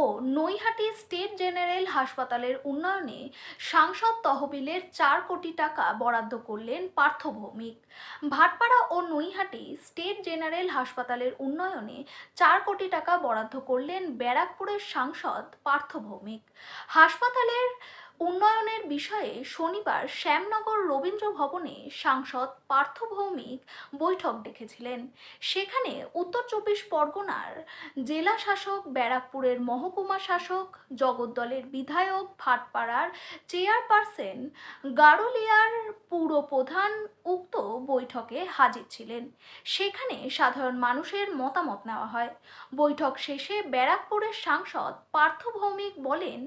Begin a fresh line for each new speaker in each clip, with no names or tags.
ও Naihati state general হাসপাতালের উন্নয়নে সাংসদ তহবিলের চার কোটি টাকা বরাদ্দ করলেন পার্থ ভৌমিক। ভাটপাড়া ও নৈহাটি স্টেট জেনারেল হাসপাতালের উন্নয়নে চার কোটি টাকা বরাদ্দ করলেন ব্যারাকপুরের সাংসদ পার্থ ভৌমিক। হাসপাতালের উন্নয়নের বিষয়ে শনিবার শ্যামনগর রবীন্দ্র ভবনে সাংসদ পার্থ ভৌমিক বৈঠক ডেকেছিলেন। সেখানে উত্তর চব্বিশ পরগনার জেলা শাসক, ব্যারাকপুরের মহকুমা শাসক জগদ্দলের বিধায়ক, ভাটপাড়ার চেয়ারপারসন, গারুলিয়ার পুরপ্রধান উক্ত বৈঠকে হাজির ছিলেন। সেখানে সাধারণ মানুষের মতামত নেওয়া হয়। বৈঠক শেষে ব্যারাকপুরের সাংসদ পার্থ ভৌমিক বলেন,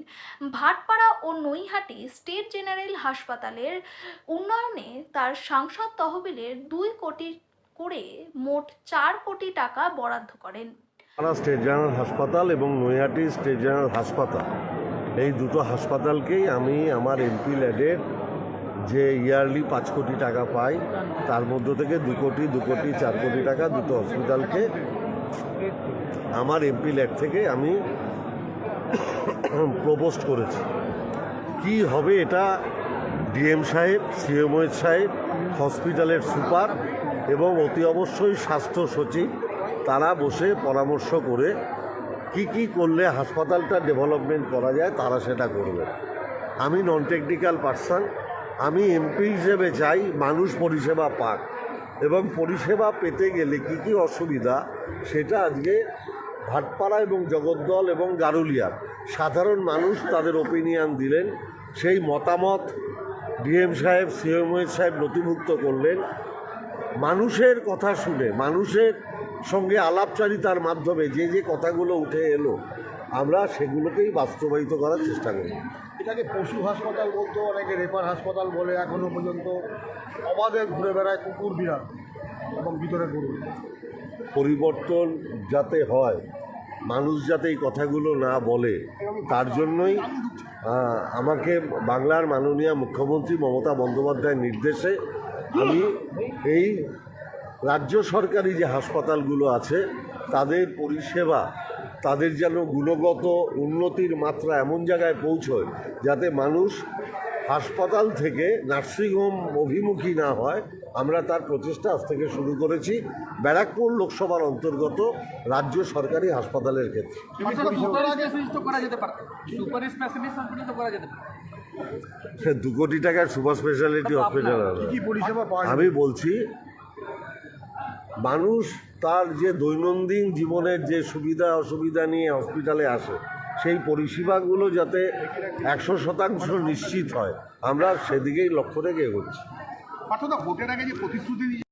ভাটপাড়া ও নৈহাটি স্টেট জেনারেল হাসপাতালের উন্নয়নে তার সাংসদ তহবিলের দুই কোটি করে মোট চার কোটি টাকা বরাদ্দ করেন।
স্টেট জেনারেল হাসপাতাল এবং নৈহাটি স্টেট জেনারেল হাসপাতাল। এই দুটো হাসপাতালকেই আমি আমার এমপি ল্যাডের যে ইয়ারলি পাঁচ কোটি টাকা পাই, তার মধ্য থেকে দু কোটি দু কোটি, চার কোটি টাকা দুটো হসপিটালকে আমার এমপি ল্যাড থেকে আমি প্রপোস্ট করেছি। কি হবে এটা ডিএম সাহেব সিএমওএইচ সাহেব, হসপিটালের সুপার এবং অতি অবশ্যই স্বাস্থ্য সচিব, তারা বসে পরামর্শ করে কি কি করলে হাসপাতালটা ডেভেলপমেন্ট করা যায়, তারা সেটা করবে। আমি নন টেকনিক্যাল পার্সন আমি এমপি হিসেবে চাই মানুষ পরিষেবা পাক এবং পরিষেবা পেতে গেলে কি কি অসুবিধা সেটা আজকে ভাটপাড়া এবং জগদ্দল এবং গারুলিয়ার সাধারণ মানুষ তাদের ওপিনিয়ন দিলেন সেই মতামত ডিএম সাহেব সিএমএস সাহেব নথিভুক্ত করলেন। মানুষের কথা শুনে মানুষের সঙ্গে আলাপচারিতার মাধ্যমে যে যে কথাগুলো উঠে এলো আমরা সেগুলোকেই বাস্তবায়িত করার চেষ্টা করি।
এটাকে পশু হাসপাতাল বলতো অনেকে রেফার হাসপাতাল বলে এখনও পর্যন্ত অবাধে ঘুরে বেড়ায় কুকুর বিড়াল এবং ভিতরে গরু।
পরিবর্তন যাতে হয় মানুষ যাতে এই কথাগুলো না বলে, তার জন্যই আমাকে বাংলার মাননীয় মুখ্যমন্ত্রী মমতা বন্দ্যোপাধ্যায়ের নির্দেশে আমি এই রাজ্য সরকারি যে হাসপাতালগুলো আছে, তাদের পরিষেবা, তাদের যেন গুণগত উন্নতির মাত্রা এমন জায়গায় পৌঁছয়, যাতে মানুষ হাসপাতাল থেকে নার্সিংহোম অভিমুখী না হয় আমরা তার প্রচেষ্টা আজ থেকে শুরু করেছি ব্যারাকপুর লোকসভার অন্তর্গত রাজ্য সরকারি হাসপাতালের ক্ষেত্রে। দু কোটি টাকার সুপার স্পেশালিটি হসপিটাল? আমি বলছি মানুষ তার যে দৈনন্দিন জীবনের যে সুবিধা অসুবিধা নিয়ে হসপিটালে আসে সেই পরিষেবাগুলো যাতে একশো শতাংশ নিশ্চিত হয়, আমরা সেদিকেই লক্ষ্য রেখে এগোচ্ছি।
পার্থদা ভোটের আগে যে প্রতিশ্রুতি